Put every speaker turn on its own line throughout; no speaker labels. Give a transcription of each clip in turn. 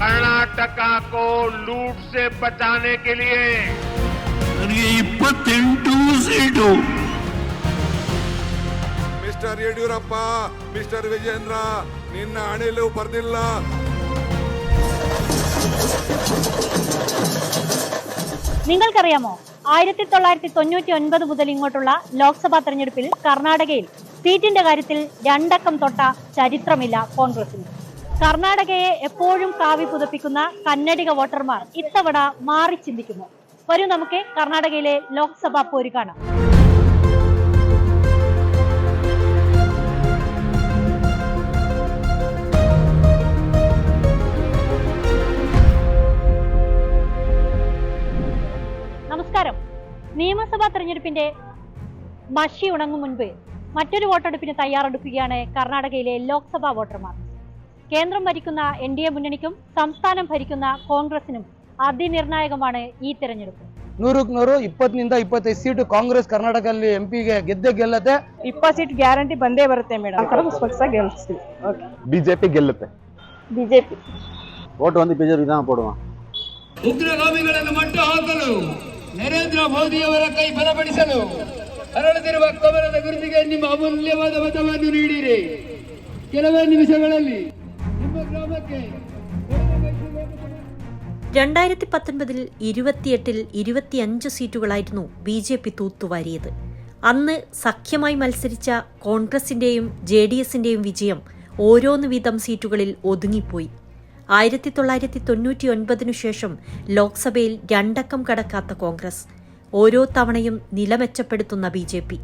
कर्नाटका को लूट से बचाने के लिए
ನನಗೆ ಇಪ್ಪತ್ತೆಂಟು seat
mister Yediyurappa mister Vijendra ನಿನ್ನ ಹಣೆಲು ಬರ್ದಿಲ್ಲ
നിങ്ങൾക്കറിയാമോ ആയിരത്തി തൊള്ളായിരത്തി തൊണ്ണൂറ്റി ഒൻപത് മുതൽ ഇങ്ങോട്ടുള്ള ലോക്സഭാ തെരഞ്ഞെടുപ്പിൽ കർണാടകയിൽ സീറ്റിന്റെ കാര്യത്തിൽ രണ്ടക്കം തൊട്ട ചരിത്രമില്ല കോൺഗ്രസിന് കർണാടകയെ എപ്പോഴും കാവി പുതപ്പിക്കുന്ന കന്നഡിക വോട്ടർമാർ ഇത്തവണ മാറി ചിന്തിക്കുന്നു. വരൂ നമുക്ക് കർണാടകയിലെ ലോക്സഭാ പോര് കാണാം. നമസ്കാരം. നിയമസഭാ തെരഞ്ഞെടുപ്പിന്റെ മഷി ഉണങ്ങും മുൻപ് മറ്റൊരു വോട്ടെടുപ്പിന് തയ്യാറെടുക്കുകയാണ് കർണാടകയിലെ ലോക്സഭാ വോട്ടർമാർ. കേന്ദ്രം ഭരിക്കുന്ന എൻ ഡി എ മുന്നണിക്കും സംസ്ഥാനം ഭരിക്കുന്ന കോൺഗ്രസിനും അതിനിർണായകമാണ് ഈ തെരഞ്ഞെടുപ്പ്.
ನೂರಕ್ಕೆ ನೂರು ಇಪ್ಪತ್ತಿನಿಂದ ಇಪ್ಪತ್ತೈದು ಸೀಟು ಕಾಂಗ್ರೆಸ್ ಕರ್ನಾಟಕದಲ್ಲಿ ಎಂ ಗೆದ್ದ ಗೆಲ್ಲತ್ತೆ?
ಇಪ್ಪತ್ತು ಸೀಟ್ ಗ್ಯಾರಂಟಿ ಬಂದೇ ಬರುತ್ತೆ ಮೇಡಮ್
ಬಿಜೆಪಿ ಗೆಲ್ಲತ್ತೆ.
ಬಿಜೆಪಿ.
ಓಟ್ ಒಂದು ಬಿಜೆಪಿ ವಿಧಾನ ಕೊಡುವ
ಉಗ್ರಗಾಮಿಗಳನ್ನು ಮಟ್ಟು ಹಾಕಲು ನರೇಂದ್ರ ಮೋದಿಯವರ ಕೈ ಬಲಪಡಿಸಲು ಹರಡುತ್ತಿರುವ ಕಮಲದ ಗುರುತಿಗೆ ನಿಮ್ಮ ಅಮೂಲ್ಯವಾದ ಮತವನ್ನು ನೀಡಿರಿ. ಕೆಲವೇ ನಿಮಿಷಗಳಲ್ಲಿ
രണ്ടായിരത്തി പത്തൊൻപതിൽ ഇരുപത്തിയെട്ടിൽ ഇരുപത്തിയഞ്ച് സീറ്റുകളായിരുന്നു ബി ജെ പി തൂത്തുവാരിയത്. അന്ന് സഖ്യമായി മത്സരിച്ച കോൺഗ്രസിന്റെയും ജെ ഡി എസിന്റെയും വിജയം ഓരോന്ന് വീതം സീറ്റുകളിൽ ഒതുങ്ങിപ്പോയി. ആയിരത്തി തൊള്ളായിരത്തി തൊണ്ണൂറ്റി ഒൻപതിനു ശേഷം ലോക്സഭയിൽ രണ്ടക്കം കടക്കാത്ത കോൺഗ്രസ് ഓരോ തവണയും നിലമെച്ചപ്പെടുത്തുന്ന ബി ജെ പി.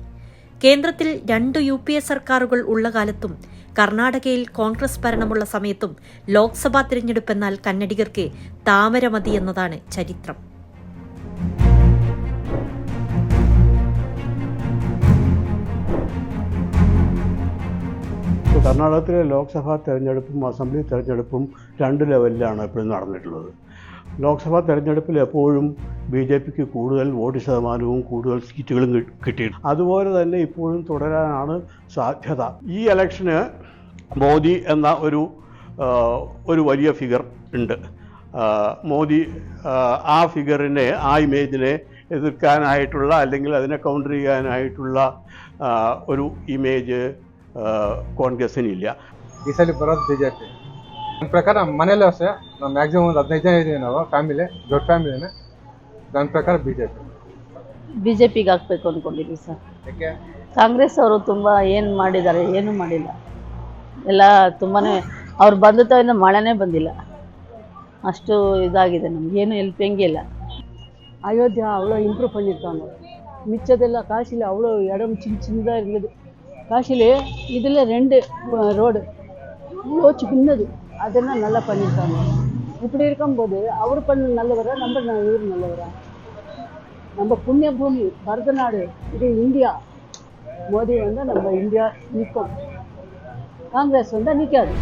കേന്ദ്രത്തിൽ രണ്ട് യു പി എ സർക്കാരുകൾ ഉള്ള കാലത്തും കർണാടകയിൽ കോൺഗ്രസ് ഭരണമുള്ള സമയത്തും ലോക്സഭാ തിരഞ്ഞെടുപ്പെന്നാൽ കന്നഡികർക്ക് താമരമതി എന്നതാണ് ചരിത്രം.
കർണാടകത്തിലെ ലോക്സഭാ തെരഞ്ഞെടുപ്പും അസംബ്ലി തെരഞ്ഞെടുപ്പും രണ്ട് ലെവലിലാണ് എപ്പോഴും നടന്നിട്ടുള്ളത്. ലോക്സഭാ തെരഞ്ഞെടുപ്പിൽ എപ്പോഴും ബി ജെ പിക്ക് കൂടുതൽ വോട്ട് ശതമാനവും കൂടുതൽ സീറ്റുകളും കിട്ടിയിട്ടുണ്ട്. അതുപോലെ തന്നെ ഇപ്പോഴും തുടരാനാണ് സാധ്യത. ഈ ഇലക്ഷന് മോദി എന്ന ഒരു ആ, ഒരു വലിയ ഫിഗർ ഉണ്ട് ആ, മോദി ആ, ആ ഫിഗറിനെ ആ ഇമേജിനെ എതിർക്കാനായിട്ടുള്ള അല്ലെങ്കിൽ അതിനെ കൗണ്ടർ ചെയ്യാനായിട്ടുള്ള ആ, ഒരു ഇമേജ് ಕಾಂಗ್ರೆಸ್ಸಿನಿಲ್ಲ
ಈ ಸಲ ಬರೋದು ಬಿ ಜೆ ಪಿ ನನ್ನ ಪ್ರಕಾರ ಮನೇಲಿ ಅಷ್ಟೇ ನಾವು ಮ್ಯಾಕ್ಸಿಮಮ್ ಒಂದು ಹದಿನೈದು ಜನ ಇದ್ದೀವಿ ನಾವು ಫ್ಯಾಮಿಲಿ ದೊಡ್ಡ ಫ್ಯಾಮಿಲಿನೇ ನನ್ನ ಪ್ರಕಾರ ಬಿ ಜೆ ಪಿ
ಬಿಜೆಪಿಗೆ ಹಾಕ್ಬೇಕು ಅನ್ಕೊಂಡಿದ್ವಿ ಸರ್
ಯಾಕೆ
ಕಾಂಗ್ರೆಸ್ ಅವರು ತುಂಬ ಏನು ಮಾಡಿದ್ದಾರೆ ಏನು ಮಾಡಿಲ್ಲ ಎಲ್ಲ ತುಂಬಾ ಅವ್ರು ಬಂದ ತವಿಂದ ಮಳೆನೇ ಬಂದಿಲ್ಲ ಅಷ್ಟು ಇದಾಗಿದೆ ನಮ್ಗೆ ಏನು ಹೆಲ್ಪಿಂಗ್ ಇಲ್ಲ அயோத்தியா அவ்வளோ இம்ப்ரூவ் பண்ணியிருக்காங்க மிச்சதெல்லாம் காசியில் அவ்வளோ இடம் சின்ன சின்னதாக இருந்தது காசியில் இதில் ரெண்டு ரோடு இவ்வளோ சின்னது அதெல்லாம் நல்லா பண்ணியிருக்காங்க இப்படி இருக்கும்போது அவர் பண்ண நல்லவரா நம்ம ந- இவர் நல்லவரா நம்ம புண்ணிய பூமி பரதநாடு இது இந்தியா மோடி வந்தால் நம்ம இந்தியா நிற்கும் காங்கிரஸ் வந்தால் நிற்காது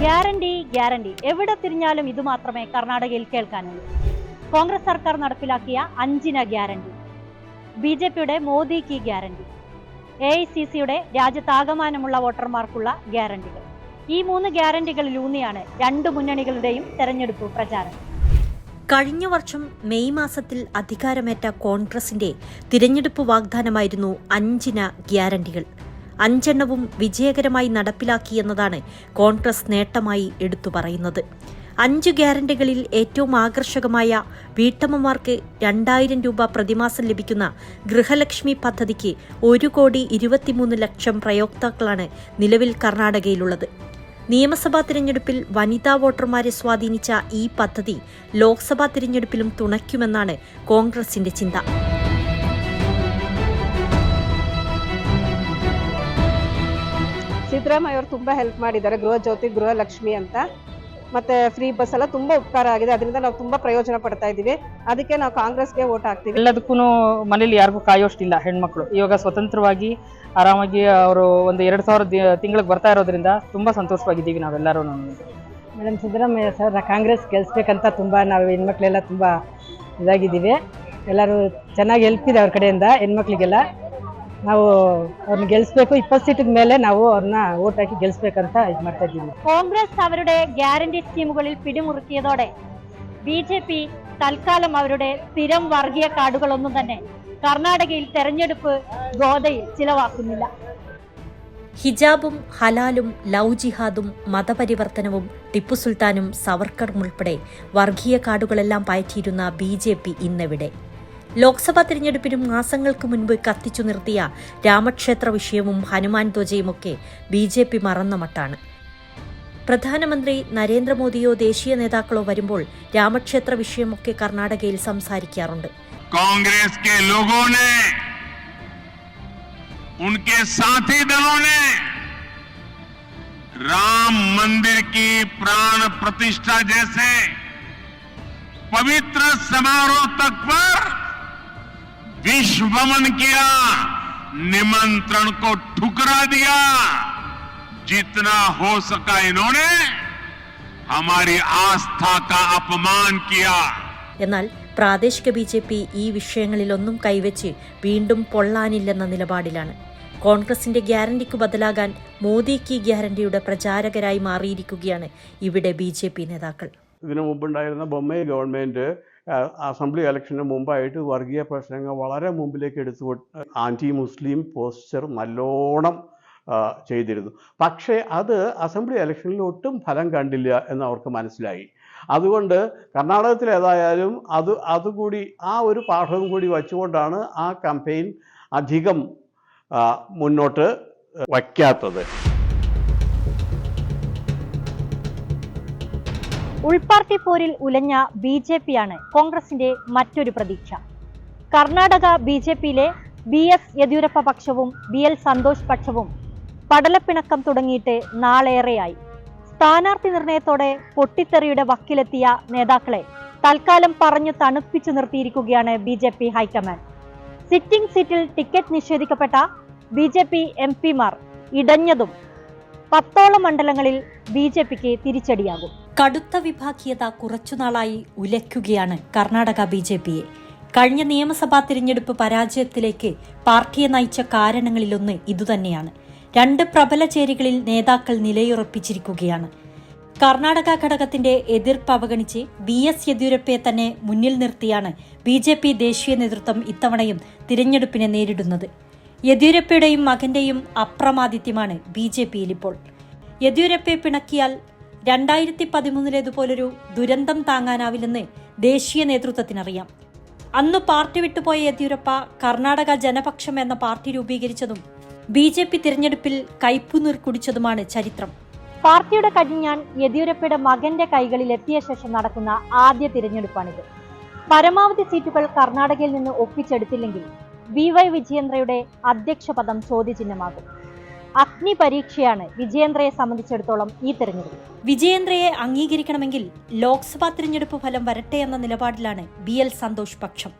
ഗ്യാരണ്ടി ഗ്യാരണ്ടി എവിടെ തിരിഞ്ഞാലും ഇത് മാത്രമേ കർണാടകയിൽ കേൾക്കാനുള്ളൂ കോൺഗ്രസ് സർക്കാർ നടപ്പിലാക്കിയ അഞ്ചിന ഗ്യാരണ്ടി ബി ജെ പിയുടെ മോദി കി ഗ്യാരണ്ടി എ ഐ സി സിയുടെ രാജ്യത്താകമാനമുള്ള വോട്ടർമാർക്കുള്ള ഗ്യാരണ്ടികൾ ഈ മൂന്ന് ഗ്യാരണ്ടികളിലൂന്നിയാണ് രണ്ട് മുന്നണികളുടെയും തെരഞ്ഞെടുപ്പ് പ്രചാരണം
കഴിഞ്ഞ വർഷം മെയ് മാസത്തിൽ അധികാരമേറ്റ കോൺഗ്രസിന്റെ തിരഞ്ഞെടുപ്പ് വാഗ്ദാനമായിരുന്നു അഞ്ചിന ഗ്യാരണ്ടികൾ. അഞ്ചെണ്ണവും വിജയകരമായി നടപ്പിലാക്കിയെന്നതാണ് കോൺഗ്രസ് നേട്ടമായി എടുത്തു പറയുന്നത്. അഞ്ച് ഗ്യാരണ്ടികളിൽ ഏറ്റവും ആകർഷകമായ വീട്ടമ്മമാർക്ക് രണ്ടായിരം രൂപ പ്രതിമാസം ലഭിക്കുന്ന ഗൃഹലക്ഷ്മി പദ്ധതിക്ക് ഒരു കോടി ഇരുപത്തിമൂന്ന് ലക്ഷം പ്രയോക്താക്കളാണ് നിലവിൽ കർണാടകയിലുള്ളത്. നിയമസഭാ തിരഞ്ഞെടുപ്പിൽ വനിതാ വോട്ടർമാരെ സ്വാധീനിച്ച ഈ പദ്ധതി ലോക്സഭാ തിരഞ്ഞെടുപ്പിലും തുണയ്ക്കുമെന്നാണ് കോൺഗ്രസിന്റെ ചിന്ത
ಸಿದ್ದರಾಮಯ್ಯ ಅವರು ತುಂಬ ಹೆಲ್ಪ್ ಮಾಡಿದ್ದಾರೆ ಗೃಹ ಜ್ಯೋತಿ ಗೃಹ ಲಕ್ಷ್ಮಿ ಅಂತ ಮತ್ತೆ ಫ್ರೀ ಬಸ್ ಎಲ್ಲ ತುಂಬಾ ಉಪಕಾರ ಆಗಿದೆ. ಅದರಿಂದ ನಾವು ತುಂಬಾ ಪ್ರಯೋಜನ ಪಡ್ತಾ ಇದ್ದೀವಿ ಅದಕ್ಕೆ ನಾವು ಕಾಂಗ್ರೆಸ್ಗೆ ವೋಟ್ ಹಾಕ್ತೀವಿ.
ಎಲ್ಲದಕ್ಕೂ ಮನೇಲಿ ಯಾರಿಗೂ ಕಾಯೋಷ್ಟಿಲ್ಲ ಹೆಣ್ಮಕ್ಳು. ಇವಾಗ ಸ್ವತಂತ್ರವಾಗಿ ಆರಾಮಾಗಿ ಅವರು ಒಂದು ಎರಡು ಸಾವಿರ ತಿಂಗಳಿಗೆ ಬರ್ತಾ ಇರೋದ್ರಿಂದ ತುಂಬಾ ಸಂತೋಷವಾಗಿದ್ದೀವಿ ನಾವೆಲ್ಲರೂ
ಮೇಡಮ್ ಸಿದ್ದರಾಮಯ್ಯ ಸರ್ ಕಾಂಗ್ರೆಸ್ ಗೆಲ್ಸ್ಬೇಕಂತ ತುಂಬ ನಾವು ಹೆಣ್ಮಕ್ಳೆಲ್ಲ ತುಂಬ ಇದಾಗಿದ್ದೀವಿ.
ಎಲ್ಲರೂ ಚೆನ್ನಾಗಿ ಹೆಲ್ಪ್ ಇದೆ ಅವ್ರ ಕಡೆಯಿಂದ ಹೆಣ್ಮಕ್ಳಿಗೆಲ್ಲ. ನಾವು ಅವ್ರನ್ನ ಗೆಲ್ಲಿಸ್ಬೇಕು ಇಪ್ಪತ್ತು ಸೀಟಿದ ಮೇಲೆ ನಾವು ಅವ್ರನ್ನ ಓಟ್ ಹಾಕಿ ಗೆಲ್ಲಿಸ್ಬೇಕಂತ ಇದು ಮಾಡ್ತಾ ಇದ್ದೀವಿ
കോൺഗ്രസ് അവരുടെ ഗ്യാരണ്ടി സ്കീമുകളിൽ പിടിമുറുക്കിയതോടെ ബി ജെ പി തൽക്കാലം അവരുടെ സ്ഥിരം വർഗീയ കാർഡുകളൊന്നും തന്നെ കർണാടകയിൽ തെരഞ്ഞെടുപ്പ് ഗോതയിൽ ചിലവാക്കുന്നില്ല
ഹിജാബും ഹലാലും ലവ് ജിഹാദും മതപരിവർത്തനവും ടിപ്പു സുൽത്താനും സവർക്കറും ഉൾപ്പെടെ വർഗീയ കാർഡുകളെല്ലാം പയറ്റിയിരുന്ന ബി ജെ പി ഇന്നെവിടെ ലോക്സഭാ തിരഞ്ഞെടുപ്പിനും മാസങ്ങൾക്ക് മുൻപ് കത്തിച്ചു നിർത്തിയ രാമക്ഷേത്ര വിഷയവും ഹനുമാൻ ധ്വജയുമൊക്കെ ബി ജെ പി മറന്ന മട്ടാണ് പ്രധാനമന്ത്രി നരേന്ദ്രമോദിയോ ദേശീയ നേതാക്കളോ വരുമ്പോൾ രാമക്ഷേത്ര വിഷയമൊക്കെ കർണാടകയിൽ സംസാരിക്കാറുണ്ട്
कांग्रेस के लोगों ने उनके साथी दलों ने राम मंदिर की प्राण प्रतिष्ठा जैसे पवित्र समारोह तक पर विश्व भ्रमण किया निमंत्रण को ठुकरा दिया जितना हो सका इन्होंने हमारी आस्था का अपमान किया
എന്നാൽ പ്രാദേശിക ബി ജെ പി ഈ വിഷയങ്ങളിലൊന്നും കൈവച്ച് വീണ്ടും പൊള്ളാനില്ലെന്ന നിലപാടിലാണ് കോൺഗ്രസിന്റെ ഗ്യാരണ്ടിക്ക് ബദലാകാൻ മോദി കി ഗ്യാരണ്ടിയുടെ പ്രചാരകരായി മാറിയിരിക്കുകയാണ് ഇവിടെ ബി ജെ പി നേതാക്കൾ
ഇതിനു മുമ്പുണ്ടായിരുന്ന ബൊമ്മൈ ഗവൺമെൻറ് അസംബ്ലി ഇലക്ഷന് മുമ്പായിട്ട് വർഗീയ പ്രശ്നങ്ങൾ വളരെ മുമ്പിലേക്ക് എടുത്തു ആന്റി മുസ്ലിം പോസ്റ്റർ നല്ലോണം ചെയ്തിരുന്നു. പക്ഷേ അത് അസംബ്ലി ഇലക്ഷനിൽ ഒട്ടും ഫലം കണ്ടില്ല എന്ന് അവർക്ക് മനസ്സിലായി. അതുകൊണ്ട് കർണാടകത്തിലേതായാലും അത് അതുകൂടി ആ ഒരു പാഠവും കൂടി വച്ചുകൊണ്ടാണ് ആ കമ്പയിൻ അധികം മുന്നോട്ട് വയ്ക്കാത്തത്.
ഉൾപാർട്ടി പോരിൽ ഉലഞ്ഞ ബി ജെ പിയാണ് കോൺഗ്രസിന്റെ മറ്റൊരു പ്രതീക്ഷ. കർണാടക ബി ജെ പിയിലെ ബി എസ് യെദ്യൂരപ്പ പക്ഷവും ബി എൽ സന്തോഷ് പക്ഷവും പടലപ്പിണക്കം തുടങ്ങിയിട്ട് നാളേറെയായി. സ്ഥാനാർത്ഥി നിർണയത്തോടെ പൊട്ടിത്തെറിയുടെ വക്കിലെത്തിയ നേതാക്കളെ തൽക്കാലം പറഞ്ഞു തണുപ്പിച്ചു നിർത്തിയിരിക്കുകയാണ് B J P high command. Sitting സീറ്റിൽ ടിക്കറ്റ് നിഷേധിക്കപ്പെട്ട ബി ജെ പി എം പിമാർ ഇടഞ്ഞതും പത്തോളം മണ്ഡലങ്ങളിൽ ബി ജെ പിക്ക് തിരിച്ചടിയാകും.
കടുത്ത വിഭാഗീയത കുറച്ചുനാളായി ഉലയ്ക്കുകയാണ് കർണാടക ബി ജെ പിയെ. കഴിഞ്ഞ നിയമസഭാ തിരഞ്ഞെടുപ്പ് പരാജയത്തിലേക്ക് പാർട്ടിയെ നയിച്ച കാരണങ്ങളിലൊന്ന് ഇതുതന്നെയാണ്. രണ്ട് പ്രബല ചേരികളിൽ നേതാക്കൾ നിലയുറപ്പിച്ചിരിക്കുകയാണ്. കർണാടക ഘടകത്തിന്റെ എതിർപ്പ് അവഗണിച്ച് ബി എസ് യെദ്യൂരപ്പയെ തന്നെ മുന്നിൽ നിർത്തിയാണ് ബി ജെ പി ദേശീയ നേതൃത്വം ഇത്തവണയും തിരഞ്ഞെടുപ്പിനെ നേരിടുന്നത്. യെദ്യൂരപ്പയുടെയും മകന്റെയും അപ്രമാദിത്യമാണ് ബി ജെ പിയിൽ ഇപ്പോൾ യെദ്യൂരപ്പയെ പിണക്കിയാൽ രണ്ടായിരത്തി പതിമൂന്നിലേതുപോലൊരു ദുരന്തം താങ്ങാനാവില്ലെന്ന് ദേശീയ നേതൃത്വത്തിനറിയാം. അന്ന് പാർട്ടി വിട്ടുപോയ യെദ്യൂരപ്പ കർണാടക ജനപക്ഷം എന്ന പാർട്ടി രൂപീകരിച്ചതും ബി ജെ പി തിരഞ്ഞെടുപ്പിൽ കയ്പുനീർ കുടിച്ചതുമാണ് ചരിത്രം.
പാർട്ടിയുടെ കടിഞ്ഞാൻ യെദ്യൂരപ്പയുടെ മകന്റെ കൈകളിൽ എത്തിയ ശേഷം നടക്കുന്ന ആദ്യ തിരഞ്ഞെടുപ്പാണിത്. പരമാവധി സീറ്റുകൾ കർണാടകയിൽ നിന്ന് ഒപ്പിച്ചെടുത്തില്ലെങ്കിൽ വി വൈ വിജയേന്ദ്രയുടെ അധ്യക്ഷ പദം ചോദ്യചിഹ്നമാകും. അഗ്നി പരീക്ഷയാണ് വിജയേന്ദ്രയെ സംബന്ധിച്ചിടത്തോളം ഈ തെരഞ്ഞെടുപ്പ്.
വിജയേന്ദ്രയെ അംഗീകരിക്കണമെങ്കിൽ ലോക്സഭാ തിരഞ്ഞെടുപ്പ് ഫലം വരട്ടെ എന്ന നിലപാടിലാണ് ബി എൽ സന്തോഷ് പക്ഷം.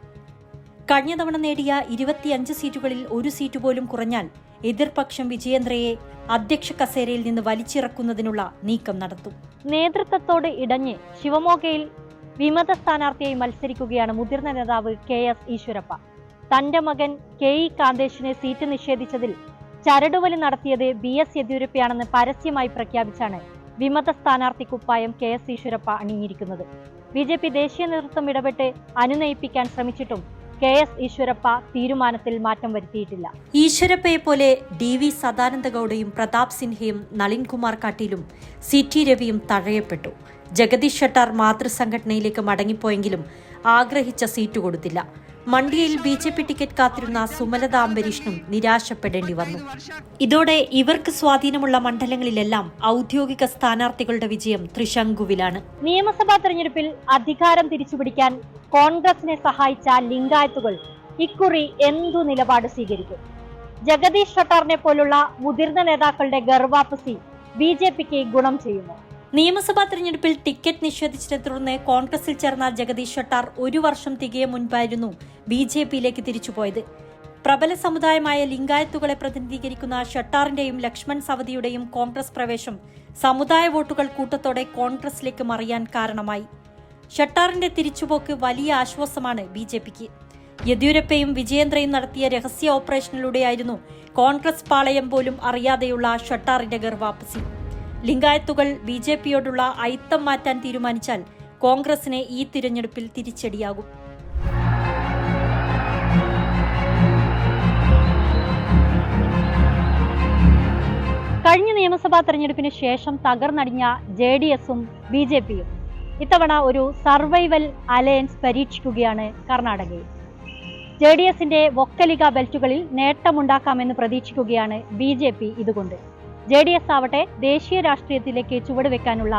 കഴിഞ്ഞ തവണ നേടിയ ഇരുപത്തിയഞ്ച് സീറ്റുകളിൽ ഒരു സീറ്റ് പോലും കുറഞ്ഞാൽ എതിർപക്ഷം വിജയേന്ദ്രയെ അധ്യക്ഷ കസേരയിൽ നിന്ന് വലിച്ചിറക്കുന്നതിനുള്ള നീക്കം നടത്തും.
നേതൃത്വത്തോട് ഇടഞ്ഞ് ശിവമോഗയിൽ വിമത സ്ഥാനാർത്ഥിയായി മത്സരിക്കുകയാണ് മുതിർന്ന നേതാവ് കെ എസ് ഈശ്വരപ്പ. തന്റെ മകൻ കെ ഇ കാന്തേഷിനെ സീറ്റ് നിഷേധിച്ചതിൽ ചരടുവലി നടത്തിയത് ബി എസ് യെദ്യൂരപ്പയാണെന്ന് പരസ്യമായി പ്രഖ്യാപിച്ചാണ് വിമത സ്ഥാനാർത്ഥി കുപ്പായം കെ എസ് ഈശ്വരപ്പ അണിഞ്ഞിരിക്കുന്നത്. ബി ജെ പി ദേശീയ നേതൃത്വം ഇടപെട്ട് അനുനയിപ്പിക്കാൻ ശ്രമിച്ചിട്ടും കെ എസ് ഈശ്വരപ്പ തീരുമാനത്തിൽ മാറ്റം വരുത്തിയിട്ടില്ല.
ഈശ്വരപ്പയെ പോലെ ഡി വി സദാനന്ദഗൌഡയും പ്രതാപ് സിൻഹയും നളിൻകുമാർ കാട്ടിലും സി ടി രവിയും തഴയപ്പെട്ടു. ജഗദീഷ് ഷട്ടാർ മാതൃസംഘടനയിലേക്ക് മടങ്ങിപ്പോയെങ്കിലും ആഗ്രഹിച്ച സീറ്റ് കൊടുത്തില്ല. മണ്ഡിയയിൽ ബി ജെ പി ടിക്കറ്റ് കാത്തിരുന്ന സുമലത അംബരീഷിനും നിരാശപ്പെടേണ്ടി വന്നു. ഇതോടെ ഇവർക്ക് സ്വാധീനമുള്ള മണ്ഡലങ്ങളിലെല്ലാം ഔദ്യോഗിക സ്ഥാനാർത്ഥികളുടെ വിജയം ത്രിശങ്കുവിലാണ്.
നിയമസഭാ തെരഞ്ഞെടുപ്പിൽ അധികാരം തിരിച്ചുപിടിക്കാൻ കോൺഗ്രസിനെ സഹായിച്ച ലിംഗായത്തുകൾ ഇക്കുറി എന്തു നിലപാട് സ്വീകരിക്കും? ജഗദീഷ് ഷട്ടാറിനെ പോലുള്ള മുതിർന്ന നേതാക്കളുടെ ഗർവാപ്പസി ബി ജെ പിക്ക് ഗുണം ചെയ്യുന്നു.
നിയമസഭാ തെരഞ്ഞെടുപ്പിൽ ടിക്കറ്റ് നിഷേധിച്ചതിനെ തുടർന്ന് കോൺഗ്രസിൽ ചേർന്ന ജഗദീഷ് ഷട്ടാർ ഒരു വർഷം തികയെ മുൻപായിരുന്നു ബി ജെ പിയിലേക്ക് തിരിച്ചുപോയത് പ്രബല സമുദായമായ ലിംഗായത്തുകളെ പ്രതിനിധീകരിക്കുന്ന ഷട്ടാറിന്റെയും ലക്ഷ്മൺ സവതിയുടെയും കോൺഗ്രസ് പ്രവേശം സമുദായ വോട്ടുകൾ കൂട്ടത്തോടെ കോൺഗ്രസിലേക്ക് മറിയാൻ കാരണമായി. ഷട്ടാറിന്റെ തിരിച്ചുപോക്ക് വലിയ ആശ്വാസമാണ് ബി ജെ പിക്ക്. യെദ്യൂരപ്പയും വിജയേന്ദ്രയും നടത്തിയ രഹസ്യ ഓപ്പറേഷനിലൂടെയായിരുന്നു കോൺഗ്രസ് പാളയം പോലും അറിയാതെയുള്ള ഷട്ടാറിന്റെ ഗർവാപ്പസി ലിംഗായത്തുകൾ ബി ജെ പിയോടുള്ള അയിത്തം മാറ്റാൻ തീരുമാനിച്ചാൽ കോൺഗ്രസിന് ഈ തിരഞ്ഞെടുപ്പിൽ തിരിച്ചടിയാകും.
കഴിഞ്ഞ നിയമസഭാ തെരഞ്ഞെടുപ്പിന് ശേഷം തകർന്നടിഞ്ഞ ജെ ഡി എസും ബി ജെ പിയും. ഇത്തവണ ഒരു സർവൈവൽ അലയൻസ് പരീക്ഷിക്കുകയാണ് കർണാടകയിൽ. ജെ ഡി എസിന്റെ വൊക്കലിക ബെൽറ്റുകളിൽ നേട്ടമുണ്ടാക്കാമെന്ന് പ്രതീക്ഷിക്കുകയാണ് ബി ജെ പി ഇതുകൊണ്ട്. ജെ ഡി എസ് ആവട്ടെ ദേശീയ രാഷ്ട്രീയത്തിലേക്ക് ചുവടുവെക്കാനുള്ള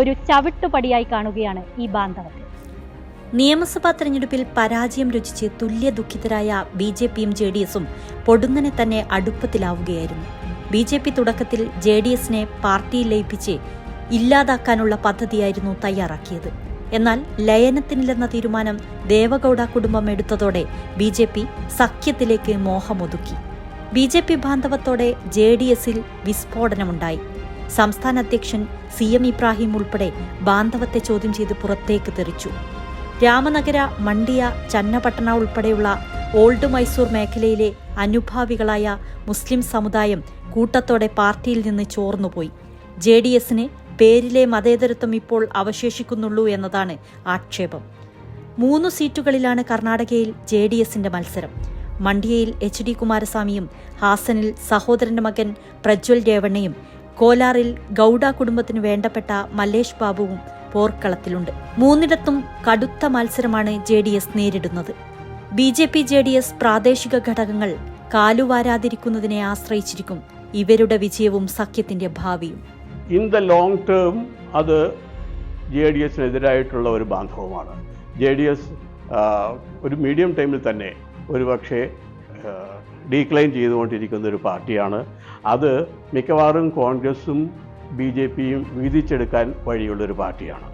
ഒരു ചവിട്ടുപടിയായി കാണുകയാണ് ഈ ബാന്ധവത്തെ
നിയമസഭാ തെരഞ്ഞെടുപ്പിൽ പരാജയം രുചിച്ച് തുല്യ ദുഃഖിതരായ ബി ജെ പിയും ജെ ഡി എസും പൊടുന്നനെ തന്നെ അടുപ്പത്തിലാവുകയായിരുന്നു. ബി ജെ പി തുടക്കത്തിൽ ജെ ഡി എസിനെ പാർട്ടിയിൽ ലയിപ്പിച്ച് ഇല്ലാതാക്കാനുള്ള പദ്ധതിയായിരുന്നു തയ്യാറാക്കിയത്. എന്നാൽ ലയനത്തിനില്ലെന്ന തീരുമാനം ദേവഗൌഡ കുടുംബം എടുത്തതോടെ ബി ജെ പി സഖ്യത്തിലേക്ക് മോഹമൊതുക്കി. ബി ജെ പി ബാന്ധവത്തോടെ ജെ ഡി എസിൽ വിസ്ഫോടനമുണ്ടായി. സംസ്ഥാന അധ്യക്ഷൻ സി എം ഇബ്രാഹിം ഉൾപ്പെടെ ബാന്ധവത്തെ ചോദ്യം ചെയ്ത് പുറത്തേക്ക് തെറിച്ചു. രാമനഗര മണ്ടിയ ചന്നപട്ടണ ഉൾപ്പെടെയുള്ള ഓൾഡ് മൈസൂർ മേഖലയിലെ അനുഭാവികളായ മുസ്ലിം സമുദായം കൂട്ടത്തോടെ പാർട്ടിയിൽ നിന്ന് ചോർന്നുപോയി. ജെ ഡി എസിന് പേരിലെ മതേതരത്വം ഇപ്പോൾ അവശേഷിക്കുന്നുള്ളൂ എന്നതാണ് ആക്ഷേപം. മൂന്ന് സീറ്റുകളിലാണ് കർണാടകയിൽ ജെ ഡി എസിന്റെ മത്സരം. മണ്ഡിയയിൽ എച്ച് ഡി കുമാരസ്വാമിയും ഹാസനിൽ സഹോദരന്റെ മകൻ പ്രജ്വൽ രേവണ്ണയും കോലാറിൽ ഗൌഡ കുടുംബത്തിന് വേണ്ടപ്പെട്ട മല്ലേഷ് ബാബുവും പോർക്കളത്തിലുണ്ട്. മൂന്നിടത്തും കടുത്ത മത്സരമാണ് ജെ ഡി എസ് നേരിടുന്നത്. B J P J D S പ്രാദേശിക ഘടകങ്ങൾ കാലുവാരാതിരിക്കുന്നതിനെ ആശ്രയിച്ചിരിക്കും ഇവരുടെ വിജയവും സഖ്യത്തിന്റെ ഭാവിയും.
ഇൻ ദ ലോങ് ടേം അത് ജെ ഡി എസിനെതിരായിട്ടുള്ള ഒരു ബാന്ധവമാണ്. ജെ ഡി എസ് ഒരു മീഡിയം ടൈമിൽ തന്നെ ഒരുപക്ഷെ ഡീക്ലൈൻ ചെയ്തുകൊണ്ടിരിക്കുന്ന ഒരു പാർട്ടിയാണ്. അത് മിക്കവാറും കോൺഗ്രസും ബി ജെ പിയും വീതിച്ചെടുക്കാൻ വഴിയുള്ളൊരു പാർട്ടിയാണ്.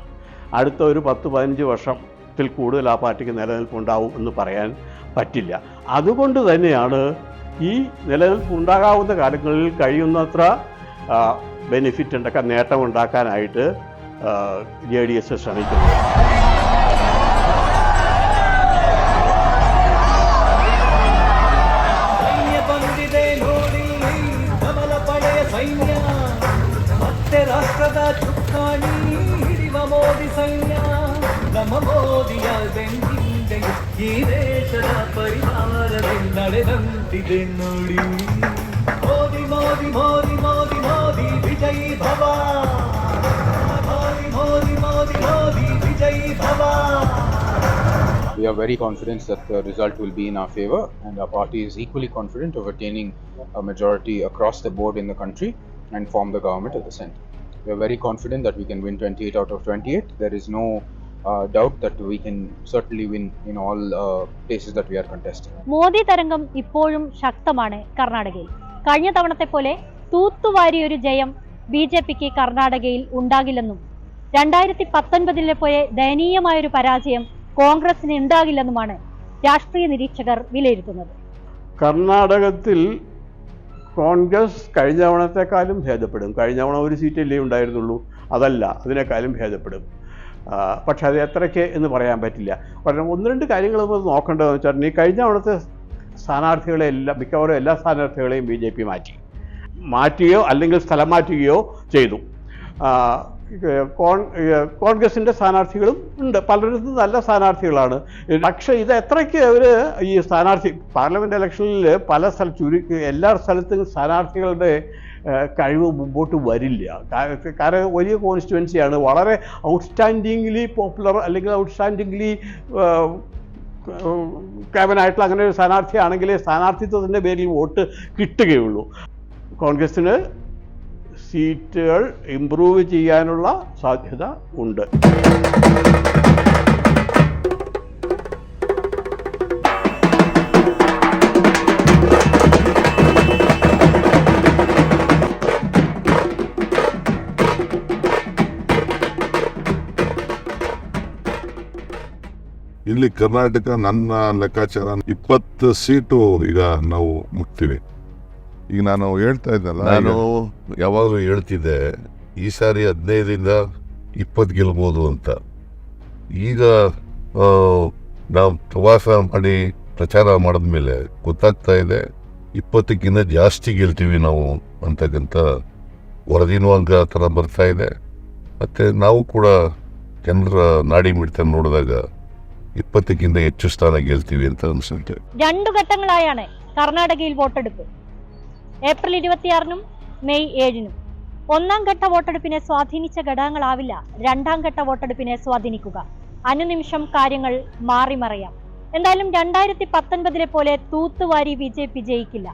അടുത്ത ഒരു പത്ത് പതിനഞ്ച് വർഷത്തിൽ കൂടുതൽ ആ പാർട്ടിക്ക് നിലനിൽപ്പുണ്ടാവും എന്ന് പറയാൻ പറ്റില്ല. അതുകൊണ്ട് തന്നെയാണ് ഈ നിലനിൽപ്പുണ്ടാകാവുന്ന കാലങ്ങളിൽ കഴിയുന്നത്ര ബെനിഫിറ്റ് ഉണ്ടാക്കാൻ നേട്ടമുണ്ടാക്കാനായിട്ട് ജെ ഡി എസ് ശ്രമിക്കുന്നത്.
ಮತ್ತೆ ರಾಷ್ಟ್ರದ ಚುಕ್ಕಾಣಿ ಹಿಡಿವ ಮೋದಿ ಸೈನ್ಯ ನಮ್ಮ ಮೋದಿಯ ಬೆಂದಿಂದೆ ಈ ದೇಶದ ಪರಿವಾರವೇ ನಡೆದಂತಿದೆ ನೋಡಿ ಮೋದಿ ಮೋದಿ ಮೋದಿ ಮೋದಿ ಮೋದಿ ವಿಜಯ್ ಭವ ಮೋದಿ ಮೋದಿ ಮೋದಿ ಮೋದಿ ವಿಜಯ್ ಭವ
We are very confident that the result will be in our favor, and our party is equally confident of attaining a majority across the board in the country and form the government at the center. We are very confident that we can win 28 out of 28. There is no uh, doubt that we can certainly win in all uh, places that we are contesting.
Modi തരംഗം ഇപ്പോഴും ശക്തമാണ് കർണാടകയിൽ കഴിഞ്ഞ തവണത്തെ പോലെ തൂത്തുവാരിയൊരു ജയം B J പിക്ക് കർണാടകയിൽ ഉണ്ടാകില്ലെന്നും രണ്ടായിരത്തി പത്തൊൻപതിലെ പോലെ ദയനീയമായൊരു പരാജയം കോൺഗ്രസിന് ഉണ്ടാകില്ലെന്നുമാണ് രാഷ്ട്രീയ നിരീക്ഷകർ വിലയിരുത്തുന്നത്
കർണാടകത്തിൽ കോൺഗ്രസ് കഴിഞ്ഞ തവണത്തെക്കാളും ഭേദപ്പെടും. കഴിഞ്ഞ തവണ ഒരു സീറ്റല്ലേ ഉണ്ടായിരുന്നുള്ളൂ. അതല്ല അതിനേക്കാളും ഭേദപ്പെടും. പക്ഷെ അത് എത്രയ്ക്ക് എന്ന് പറയാൻ പറ്റില്ല. കാരണം ഒന്ന് രണ്ട് കാര്യങ്ങൾ നമ്മൾ നോക്കേണ്ടതെന്ന് വെച്ചാൽ ഈ കഴിഞ്ഞ തവണത്തെ സ്ഥാനാർത്ഥികളെ എല്ലാ മിക്കവാറും എല്ലാ സ്ഥാനാർത്ഥികളെയും ബി ജെ പി മാറ്റി. മാറ്റുകയോ അല്ലെങ്കിൽ സ്ഥലം മാറ്റുകയോ ചെയ്തു. കോൺഗ്രസിന്റെ സ്ഥാനാർത്ഥികളും ഉണ്ട്. പലരിടത്തും നല്ല സ്ഥാനാർത്ഥികളാണ്. പക്ഷേ ഇത് എത്രയ്ക്ക് അവർ ഈ സ്ഥാനാർത്ഥി പാർലമെന്റ് ഇലക്ഷനിൽ പല സ്ഥല ചുരുക്കി എല്ലാ സ്ഥലത്തും സ്ഥാനാർത്ഥികളുടെ കഴിവ് മുമ്പോട്ട് വരില്ല. കാരണം വലിയ കോൺസ്റ്റുവൻസിയാണ് വളരെ ഔട്ട്സ്റ്റാൻഡിംഗ്ലി പോപ്പുലർ അല്ലെങ്കിൽ ഔട്ട്സ്റ്റാൻഡിംഗ്ലി ക്യാബനായിട്ടുള്ള അങ്ങനെ ഒരു സ്ഥാനാർത്ഥിയാണെങ്കിലേ സ്ഥാനാർത്ഥിത്വത്തിന്റെ പേരിൽ വോട്ട് കിട്ടുകയുള്ളൂ. കോൺഗ്രസ്സിന് സീറ്റുകൾ ഇമ്പ്രൂവ് ചെയ്യാനുള്ള സാധ്യത ഉണ്ട്
ಇಲ್ಲಿ ಕರ್ನಾಟಕ ನನ್ನ ಲೆಕ್ಕಾಚಾರ ಇಪ್ಪತ್ತು ಸೀಟು ಈಗ ನಾವು ಮುಟ್ತೀವಿ ಈಗ ನಾನು ಹೇಳ್ತಾ ಇದ್ದಲ್ಲ
ನಾನು ಯಾವಾಗಲೂ ಹೇಳ್ತಿದ್ದೆ ಈ ಸಾರಿ ಹದಿನೈದರಿಂದ ಇಪ್ಪತ್ತು ಗೆಲ್ಬೋದು ಅಂತ. ಈಗ ನಾವು ಪ್ರವಾಸ ಮಾಡಿ
ಪ್ರಚಾರ ಮಾಡಿದ್ಮೇಲೆ ಗೊತ್ತಾಗ್ತಾ ಇದೆ ಇಪ್ಪತ್ತಕ್ಕಿಂತ ಜಾಸ್ತಿ ಗೆಲ್ತೀವಿ ನಾವು ಅಂತಕ್ಕಂಥ ವರದಿನೂ ಅಂಗ ಥರ ಬರ್ತಾ ಇದೆ. ಮತ್ತು ನಾವು ಕೂಡ ಜನರ ನಾಡಿ ಮಿಡಿತ ನೋಡಿದಾಗ ಇಪ್ಪತ್ತಕ್ಕಿಂತ ಹೆಚ್ಚು ಸ್ಥಾನ ಗೆಲ್ತೀವಿ ಅಂತ വീഴ്ത്താൻ ശ്രമിക്കുക
രണ്ട് ഘട്ടങ്ങളായാണ് ವೋಟ್ ഏപ്രിൽ ഇരുപത്തിയാറിനും മെയ് ഏഴിനും. ഒന്നാം ഘട്ട വോട്ടെടുപ്പിനെ സ്വാധീനിച്ച ഘടകങ്ങളാവില്ല രണ്ടാം ഘട്ട വോട്ടെടുപ്പിനെ സ്വാധീനിക്കുക. അനുനിമിഷം കാര്യങ്ങൾ മാറിമറിയാം. എന്തായാലും രണ്ടായിരത്തി പത്തൊൻപതിലെ പോലെ തൂത്തുവാരി ബി ജെ പി ജയിക്കില്ല.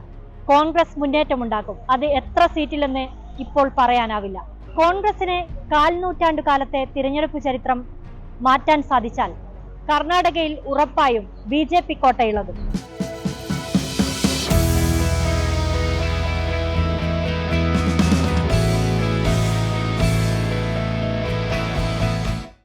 കോൺഗ്രസ് മുന്നേറ്റമുണ്ടാക്കും അത് എത്ര സീറ്റിലെന്ന് ഇപ്പോൾ പറയാനാവില്ല. കോൺഗ്രസിന് കാൽനൂറ്റാണ്ട് കാലത്തെ തിരഞ്ഞെടുപ്പ് ചരിത്രം മാറ്റാൻ സാധിച്ചാൽ കർണാടകയിൽ ഉറപ്പായും ബി ജെ പി കോട്ടയുള്ളത്.